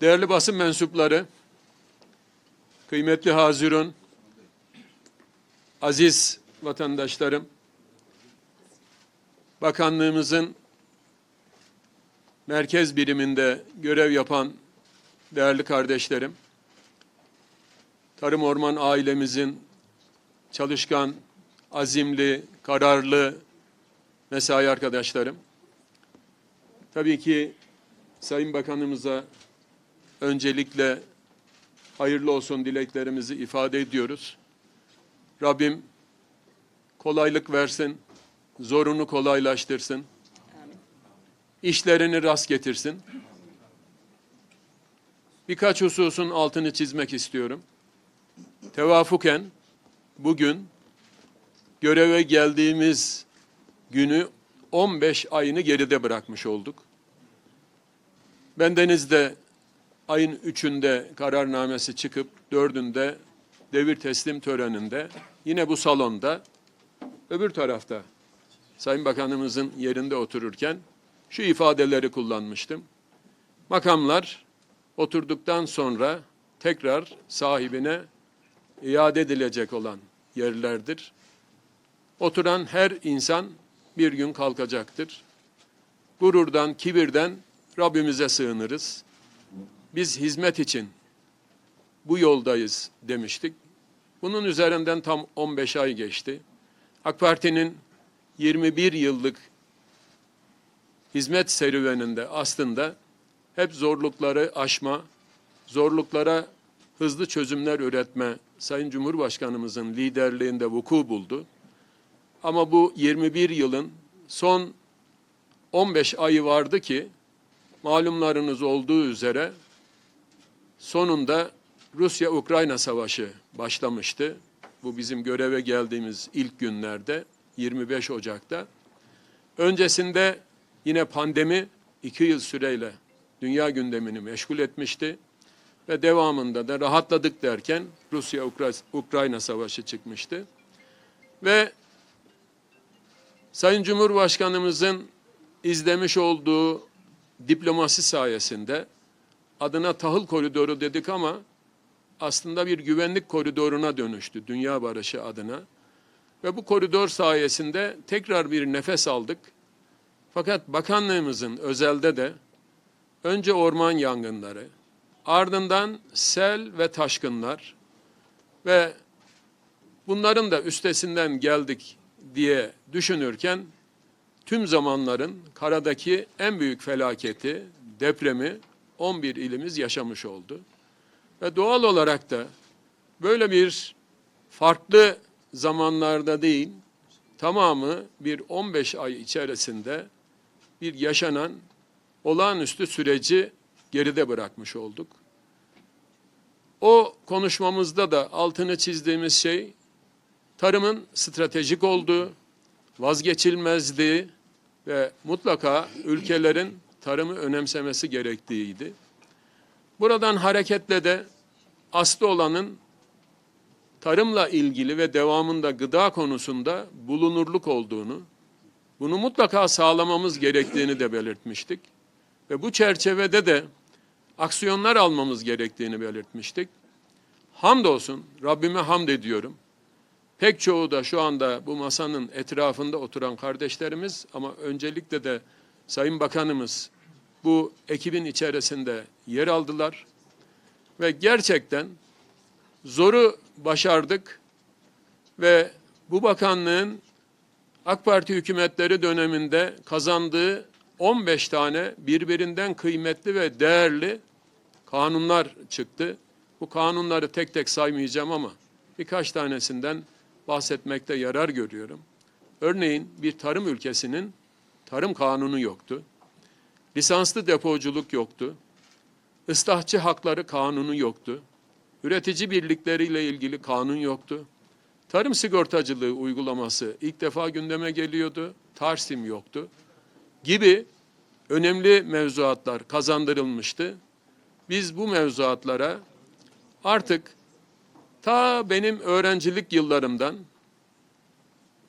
Değerli basın mensupları, kıymetli Hazirun, aziz vatandaşlarım, bakanlığımızın merkez biriminde görev yapan değerli kardeşlerim, Tarım Orman ailemizin çalışkan, azimli, kararlı mesai arkadaşlarım, tabii ki Sayın Bakanımıza öncelikle hayırlı olsun dileklerimizi ifade ediyoruz. Rabbim kolaylık versin, zorunu kolaylaştırsın, işlerini rast getirsin. Birkaç hususun altını çizmek istiyorum. Tevafuken bugün göreve geldiğimiz günü 15 ayını geride bırakmış olduk. Bendenizde ayın üçünde kararnamesi çıkıp dördünde devir teslim töreninde yine bu salonda öbür tarafta Sayın Bakanımızın yerinde otururken şu ifadeleri kullanmıştım. Makamlar oturduktan sonra tekrar sahibine iade edilecek olan yerlerdir. Oturan her insan bir gün kalkacaktır. Gururdan, kibirden Rabbimize sığınırız. Biz hizmet için bu yoldayız demiştik. Bunun üzerinden tam 15 ay geçti. AK Parti'nin 21 yıllık hizmet serüveninde aslında hep zorlukları aşma, zorluklara hızlı çözümler üretme Sayın Cumhurbaşkanımızın liderliğinde vuku buldu. Ama bu 21 yılın son 15 ayı vardı ki malumlarınız olduğu üzere sonunda Rusya-Ukrayna savaşı başlamıştı. Bu bizim göreve geldiğimiz ilk günlerde 25 Ocak'ta. Öncesinde yine pandemi iki yıl süreyle dünya gündemini meşgul etmişti. Ve devamında da rahatladık derken Rusya-Ukrayna savaşı çıkmıştı. Ve Sayın Cumhurbaşkanımızın izlemiş olduğu diplomasi sayesinde adına tahıl koridoru dedik ama aslında bir güvenlik koridoruna dönüştü dünya barışı adına. Ve bu koridor sayesinde tekrar bir nefes aldık. Fakat bakanlığımızın özelde de önce orman yangınları, ardından sel ve taşkınlar ve bunların da üstesinden geldik diye düşünürken tüm zamanların karadaki en büyük felaketi, depremi 11 ilimiz yaşamış oldu. Ve doğal olarak da böyle bir farklı zamanlarda değil, tamamı bir 15 ay içerisinde bir yaşanan olağanüstü süreci geride bırakmış olduk. O konuşmamızda da altını çizdiğimiz şey tarımın stratejik olduğu, vazgeçilmezliği ve mutlaka ülkelerin tarımı önemsemesi gerektiğiydi. Buradan hareketle de aslı olanın tarımla ilgili ve devamında gıda konusunda bulunurluk olduğunu, bunu mutlaka sağlamamız gerektiğini de belirtmiştik. Ve bu çerçevede de aksiyonlar almamız gerektiğini belirtmiştik. Hamdolsun, Rabbime hamd ediyorum. Pek çoğu da şu anda bu masanın etrafında oturan kardeşlerimiz ama öncelikle de Sayın Bakanımız bu ekibin içerisinde yer aldılar ve gerçekten zoru başardık ve bu bakanlığın AK Parti hükümetleri döneminde kazandığı 15 tane birbirinden kıymetli ve değerli kanunlar çıktı. Bu kanunları tek tek saymayacağım ama birkaç tanesinden bahsetmekte yarar görüyorum. Örneğin bir tarım ülkesinin tarım kanunu yoktu. Lisanslı depoculuk yoktu. Islahçı hakları kanunu yoktu. Üretici birlikleriyle ilgili kanun yoktu. Tarım sigortacılığı uygulaması ilk defa gündeme geliyordu. Tarsim yoktu. Gibi önemli mevzuatlar kazandırılmıştı. Biz bu mevzuatlara artık ta benim öğrencilik yıllarımdan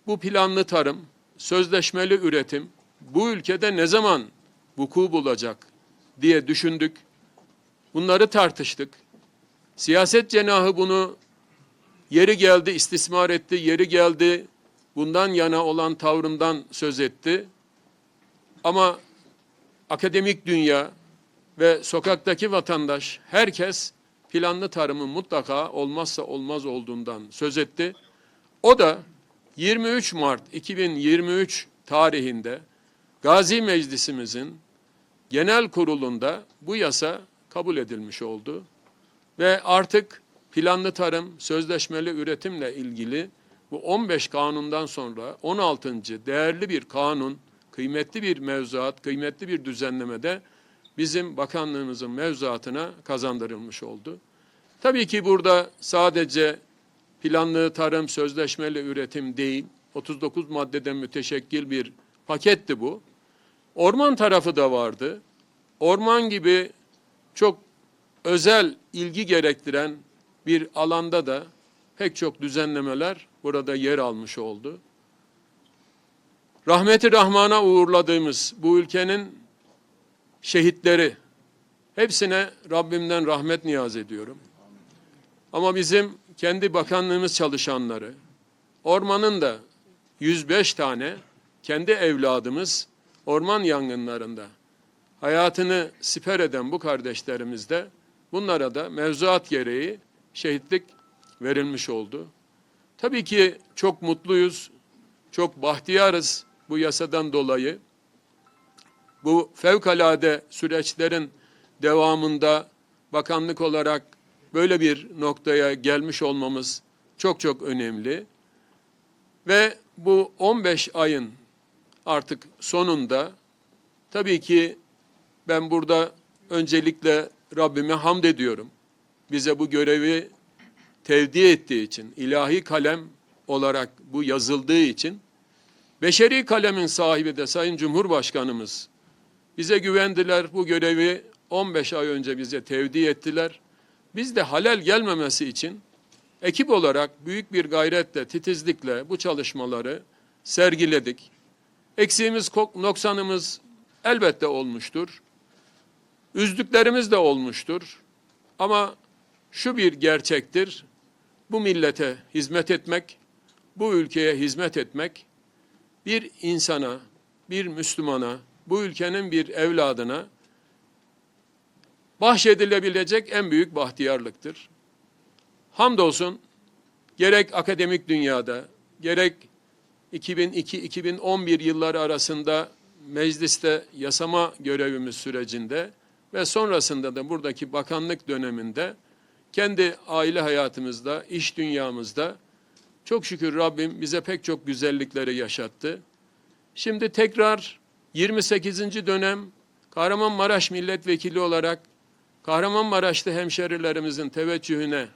bu planlı tarım, sözleşmeli üretim bu ülkede ne zaman vuku bulacak diye düşündük. Bunları tartıştık. Siyaset cenahı bunu yeri geldi istismar etti, yeri geldi bundan yana olan tavrından söz etti. Ama akademik dünya ve sokaktaki vatandaş herkes planlı tarımın mutlaka olmazsa olmaz olduğundan söz etti. O da 23 Mart 2023 tarihinde Gazi Meclisimizin genel kurulunda bu yasa kabul edilmiş oldu. Ve artık planlı tarım, sözleşmeli üretimle ilgili bu 15 kanundan sonra 16. değerli bir kanun, kıymetli bir mevzuat, kıymetli bir düzenlemede bizim bakanlığımızın mevzuatına kazandırılmış oldu. Tabii ki burada sadece planlı tarım, sözleşmeli üretim değil, 39 maddeden müteşekkil bir paketti bu. Orman tarafı da vardı. Orman gibi çok özel ilgi gerektiren bir alanda da pek çok düzenlemeler burada yer almış oldu. Rahmeti Rahman'a uğurladığımız bu ülkenin şehitleri hepsine Rabbimden rahmet niyaz ediyorum. Ama bizim kendi bakanlığımız çalışanları, ormanın da 105 tane kendi evladımız orman yangınlarında hayatını siper eden bu kardeşlerimiz de bunlara da mevzuat gereği şehitlik verilmiş oldu. Tabii ki çok mutluyuz, çok bahtiyarız bu yasadan dolayı. Bu fevkalade süreçlerin devamında bakanlık olarak böyle bir noktaya gelmiş olmamız çok çok önemli. Ve bu 15 ayın artık sonunda tabii ki ben burada öncelikle Rabbime hamd ediyorum. Bize bu görevi tevdi ettiği için, ilahi kalem olarak bu yazıldığı için, beşeri kalemin sahibi de Sayın Cumhurbaşkanımız bize güvendiler, bu görevi 15 ay önce bize tevdi ettiler. Biz de halel gelmemesi için ekip olarak büyük bir gayretle, titizlikle bu çalışmaları sergiledik. Eksiğimiz, noksanımız elbette olmuştur. Üzdüklerimiz de olmuştur. Ama şu bir gerçektir. Bu millete hizmet etmek, bu ülkeye hizmet etmek bir insana, bir Müslümana, bu ülkenin bir evladına bahşedilebilecek en büyük bahtiyarlıktır. Hamdolsun gerek akademik dünyada, gerek 2002-2011 yılları arasında mecliste yasama görevimiz sürecinde ve sonrasında da buradaki bakanlık döneminde kendi aile hayatımızda, iş dünyamızda çok şükür Rabbim bize pek çok güzellikleri yaşattı. Şimdi tekrar 28. dönem Kahramanmaraş milletvekili olarak Kahramanmaraş'ta hemşerilerimizin teveccühüne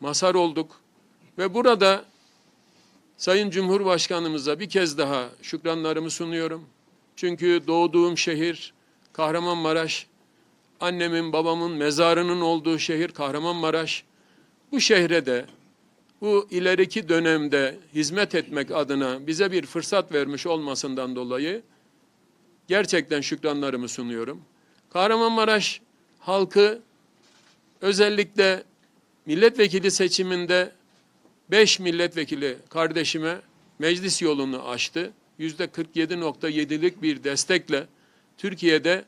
mazhar olduk ve burada Sayın Cumhurbaşkanımıza bir kez daha şükranlarımı sunuyorum. Çünkü doğduğum şehir Kahramanmaraş, annemin babamın mezarının olduğu şehir Kahramanmaraş. Bu şehre de bu ileriki dönemde hizmet etmek adına bize bir fırsat vermiş olmasından dolayı gerçekten şükranlarımı sunuyorum. Kahramanmaraş halkı özellikle milletvekili seçiminde 5 milletvekili kardeşime meclis yolunu açtı. Yüzde 47.7'lik bir destekle Türkiye'de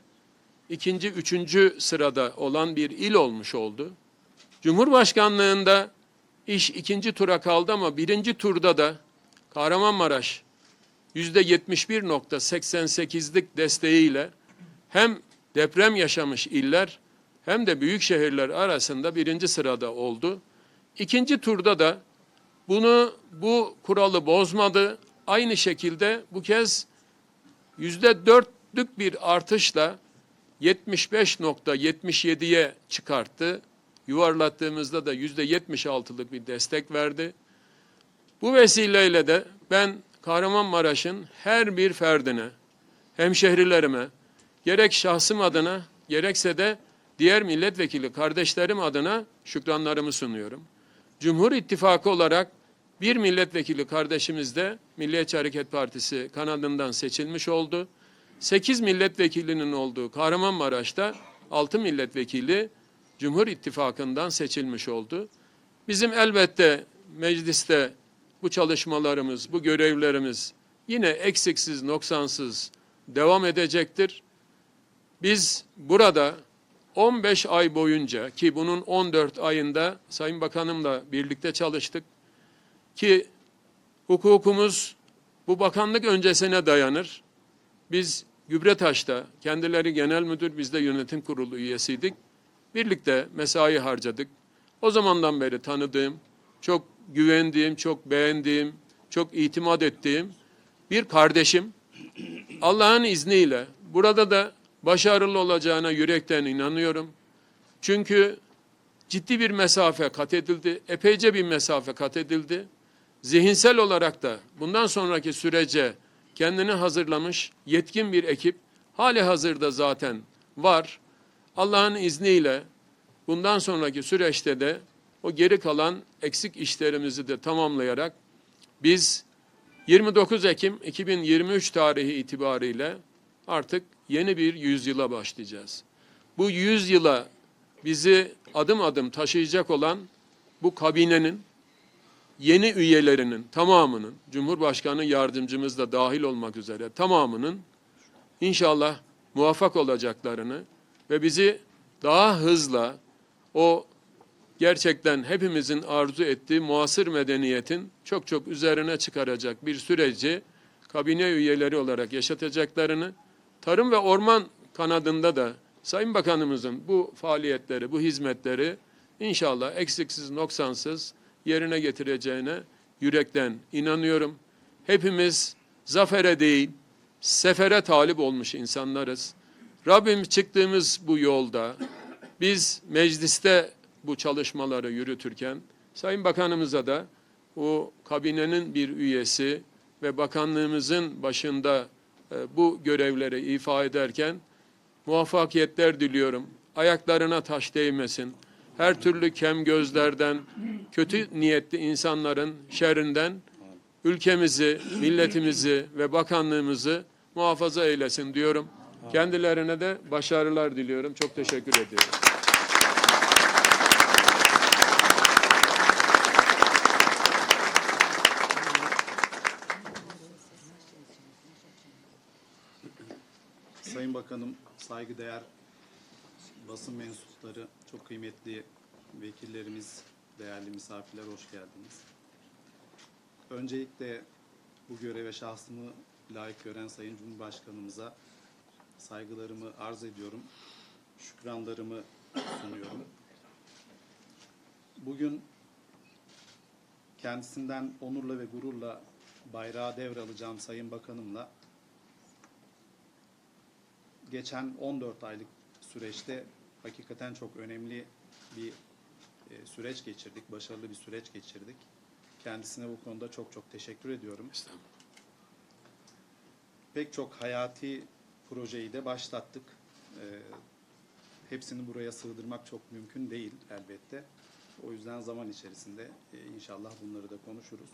ikinci, üçüncü sırada olan bir il olmuş oldu. Cumhurbaşkanlığında iş ikinci tura kaldı ama birinci turda da Kahramanmaraş yüzde 71.88'lik desteğiyle hem deprem yaşamış iller hem de büyük şehirler arasında birinci sırada oldu. İkinci turda da bunu bu kuralı bozmadı. Aynı şekilde bu kez yüzde dörtlük bir artışla 75.77'ye çıkarttı. Yuvarlattığımızda da yüzde 76'lık bir destek verdi. Bu vesileyle de ben Kahramanmaraş'ın her bir ferdine, hemşehrilerime, gerek şahsım adına gerekse de diğer milletvekili kardeşlerim adına şükranlarımı sunuyorum. Cumhur İttifakı olarak bir milletvekili kardeşimiz de Milliyetçi Hareket Partisi kanadından seçilmiş oldu. 8 milletvekilinin olduğu Kahramanmaraş'ta 6 milletvekili Cumhur İttifakı'ndan seçilmiş oldu. Bizim elbette mecliste bu çalışmalarımız, bu görevlerimiz yine eksiksiz, noksansız devam edecektir. Biz burada 15 ay boyunca ki bunun 14 ayında Sayın Bakanımla birlikte çalıştık ki hukukumuz bu bakanlık öncesine dayanır. Biz Gübretaş'ta kendileri genel müdür, biz de yönetim kurulu üyesiydik. Birlikte mesai harcadık. O zamandan beri tanıdığım, çok güvendiğim, çok beğendiğim, çok itimat ettiğim bir kardeşim. Allah'ın izniyle burada da başarılı olacağına yürekten inanıyorum. Çünkü ciddi bir mesafe kat edildi, epeyce bir mesafe kat edildi. Zihinsel olarak da bundan sonraki sürece kendini hazırlamış yetkin bir ekip hali hazırda zaten var. Allah'ın izniyle bundan sonraki süreçte de o geri kalan eksik işlerimizi de tamamlayarak biz 29 Ekim 2023 tarihi itibariyle artık yeni bir yüzyıla başlayacağız. Bu yüzyıla bizi adım adım taşıyacak olan bu kabinenin yeni üyelerinin tamamının, Cumhurbaşkanı yardımcımız da dahil olmak üzere tamamının inşallah muvaffak olacaklarını ve bizi daha hızla o gerçekten hepimizin arzu ettiği muasır medeniyetin çok çok üzerine çıkaracak bir süreci kabine üyeleri olarak yaşatacaklarını, tarım ve orman kanadında da Sayın Bakanımızın bu faaliyetleri, bu hizmetleri inşallah eksiksiz, noksansız yerine getireceğine yürekten inanıyorum. Hepimiz zafere değil, sefere talip olmuş insanlarız. Rabbim çıktığımız bu yolda biz mecliste bu çalışmaları yürütürken Sayın Bakanımıza da o kabinenin bir üyesi ve bakanlığımızın başında bu görevleri ifa ederken muvaffakiyetler diliyorum. Ayaklarına taş değmesin. Her türlü kem gözlerden, kötü niyetli insanların şerrinden ülkemizi, milletimizi ve bakanlığımızı muhafaza eylesin diyorum. Kendilerine de başarılar diliyorum. Çok teşekkür ediyorum. Sayın Bakanım, saygıdeğer basın mensupları, çok kıymetli vekillerimiz, değerli misafirler hoş geldiniz. Öncelikle bu göreve şahsımı layık gören Sayın Cumhurbaşkanımıza saygılarımı arz ediyorum. Şükranlarımı sunuyorum. Bugün kendisinden onurla ve gururla bayrağı devralacağım Sayın Bakanımla geçen 14 aylık süreçte hakikaten çok önemli bir e, süreç geçirdik, başarılı bir süreç geçirdik. Kendisine bu konuda çok çok teşekkür ediyorum. Pek çok hayati projeyi de başlattık. E, hepsini buraya sığdırmak çok mümkün değil elbette. O yüzden zaman içerisinde e, inşallah bunları da konuşuruz.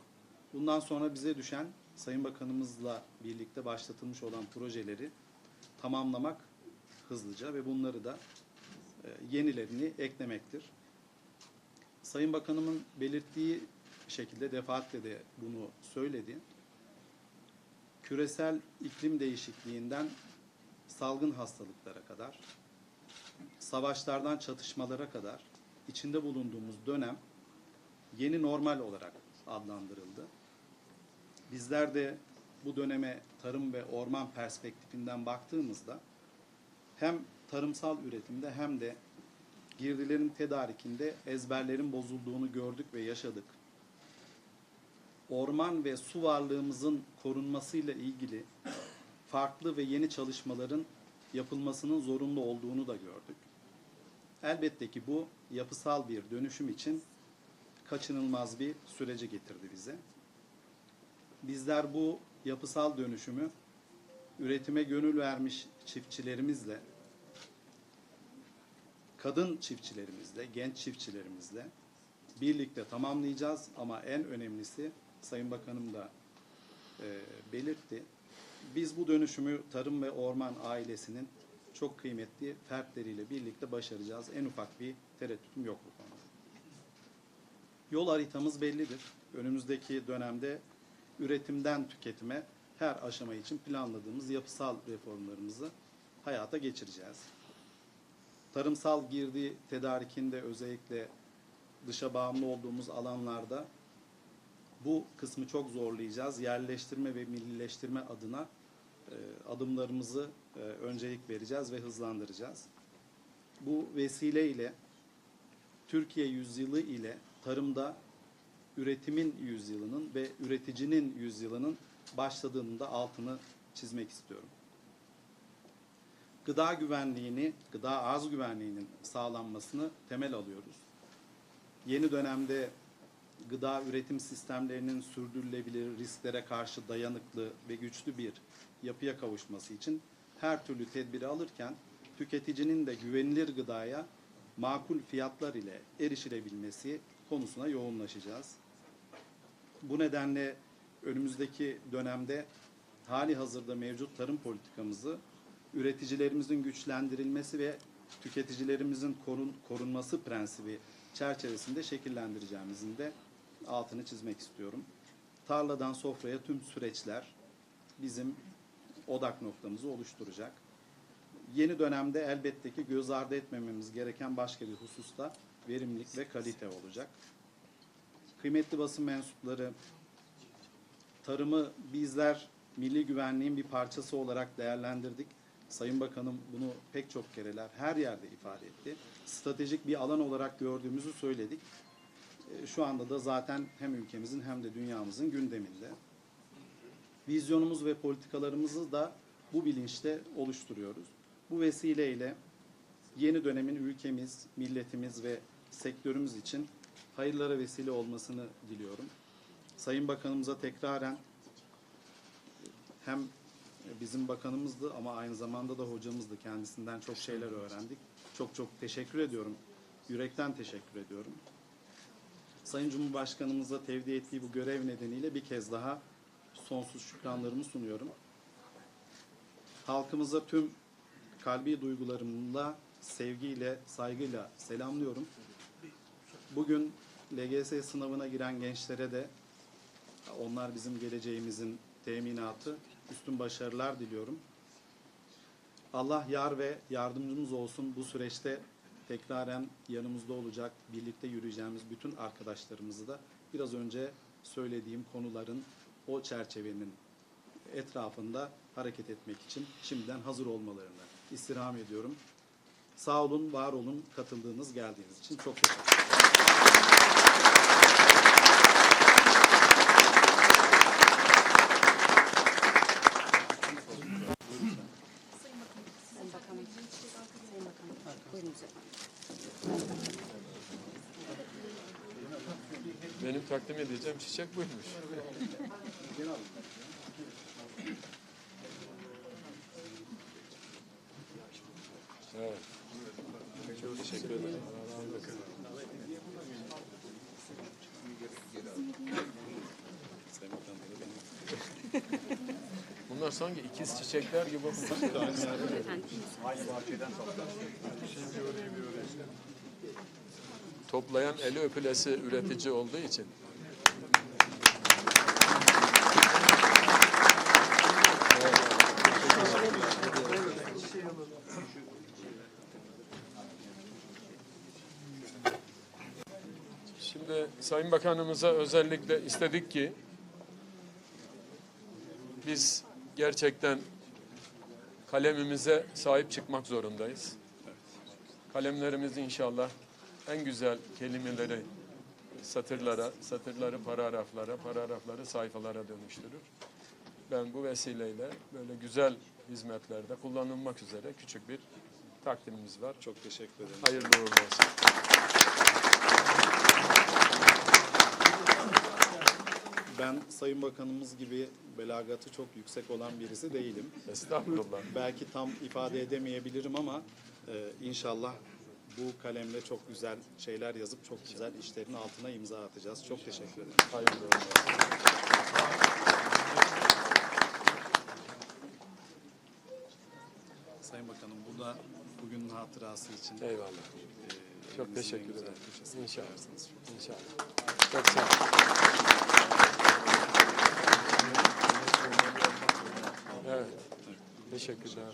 Bundan sonra bize düşen Sayın Bakanımızla birlikte başlatılmış olan projeleri tamamlamak hızlıca ve bunları da e, yenilerini eklemektir. Sayın Bakanımın belirttiği şekilde defaatle de bunu söyledi. Küresel iklim değişikliğinden salgın hastalıklara kadar, savaşlardan çatışmalara kadar içinde bulunduğumuz dönem yeni normal olarak adlandırıldı. Bizler de bu döneme tarım ve orman perspektifinden baktığımızda hem tarımsal üretimde hem de girdilerin tedarikinde ezberlerin bozulduğunu gördük ve yaşadık. Orman ve su varlığımızın korunmasıyla ilgili farklı ve yeni çalışmaların yapılmasının zorunlu olduğunu da gördük. Elbette ki bu yapısal bir dönüşüm için kaçınılmaz bir sürece getirdi bize. Bizler bu yapısal dönüşümü üretime gönül vermiş çiftçilerimizle, kadın çiftçilerimizle, genç çiftçilerimizle birlikte tamamlayacağız. Ama en önemlisi Sayın Bakanım da e, belirtti. Biz bu dönüşümü tarım ve orman ailesinin çok kıymetli fertleriyle birlikte başaracağız. En ufak bir tereddütüm yok bu konuda. Yol haritamız bellidir. Önümüzdeki dönemde üretimden tüketime her aşama için planladığımız yapısal reformlarımızı hayata geçireceğiz. Tarımsal girdi tedarikinde özellikle dışa bağımlı olduğumuz alanlarda bu kısmı çok zorlayacağız. Yerleştirme ve millileştirme adına e, adımlarımızı e, öncelik vereceğiz ve hızlandıracağız. Bu vesileyle Türkiye yüzyılı ile tarımda üretimin yüzyılının ve üreticinin yüzyılının başladığının da altını çizmek istiyorum. Gıda güvenliğini, gıda az güvenliğinin sağlanmasını temel alıyoruz. Yeni dönemde gıda üretim sistemlerinin sürdürülebilir, risklere karşı dayanıklı ve güçlü bir yapıya kavuşması için her türlü tedbiri alırken tüketicinin de güvenilir gıdaya makul fiyatlar ile erişilebilmesi konusuna yoğunlaşacağız. Bu nedenle önümüzdeki dönemde hali hazırda mevcut tarım politikamızı üreticilerimizin güçlendirilmesi ve tüketicilerimizin korun, korunması prensibi çerçevesinde şekillendireceğimizin de altını çizmek istiyorum. Tarladan sofraya tüm süreçler bizim odak noktamızı oluşturacak. Yeni dönemde elbette ki göz ardı etmememiz gereken başka bir husus da verimlilik ve kalite olacak. Kıymetli basın mensupları, tarımı bizler milli güvenliğin bir parçası olarak değerlendirdik. Sayın Bakanım bunu pek çok kereler her yerde ifade etti. Stratejik bir alan olarak gördüğümüzü söyledik. E, Şu anda da zaten hem ülkemizin hem de dünyamızın gündeminde. Vizyonumuz ve politikalarımızı da bu bilinçte oluşturuyoruz. Bu vesileyle yeni dönemin ülkemiz, milletimiz ve sektörümüz için hayırlara vesile olmasını diliyorum. Sayın Bakanımıza tekraren hem bizim bakanımızdı ama aynı zamanda da hocamızdı. Kendisinden çok şeyler öğrendik. Çok çok teşekkür ediyorum. Yürekten teşekkür ediyorum. Sayın Cumhurbaşkanımıza tevdi ettiği bu görev nedeniyle bir kez daha sonsuz şükranlarımı sunuyorum. Halkımıza tüm kalbi duygularımla, sevgiyle, saygıyla selamlıyorum. Bugün LGS sınavına giren gençlere de onlar bizim geleceğimizin teminatı, üstün başarılar diliyorum. Allah yar ve yardımcımız olsun bu süreçte tekraren yanımızda olacak, birlikte yürüyeceğimiz bütün arkadaşlarımızı da biraz önce söylediğim konuların o çerçevenin etrafında hareket etmek için şimdiden hazır olmalarını istirham ediyorum. Sağ olun, var olun, katıldığınız, geldiğiniz için çok teşekkür ederim. Benim takdim edeceğim çiçek buymuş. Evet. Teşekkür ederim. Bunlar sanki ikiz çiçekler gibi. Toplayan eli öpülesi üretici olduğu için. Şimdi Sayın Bakanımıza özellikle istedik ki biz gerçekten kalemimize sahip çıkmak zorundayız. Kalemlerimiz inşallah en güzel kelimeleri satırlara, satırları paragraflara, paragrafları sayfalara dönüştürür. Ben bu vesileyle böyle güzel hizmetlerde kullanılmak üzere küçük bir takdimimiz var. çok teşekkür ederim. Hayırlı uğurlu olsun. Ben Sayın Bakanımız gibi belagatı çok yüksek olan birisi değilim. Estağfurullah. Belki tam ifade edemeyebilirim ama e, inşallah bu kalemle çok güzel şeyler yazıp çok güzel işlerin altına imza atacağız. Çok teşekkür ederim. Hayırlı. Sayın Bakanım bu da bugünün hatırası için. Eyvallah. e, Çok elimizin teşekkür ederim. İnşallah. İnşallah. Çok sağ olun. Evet. Teşekkürler.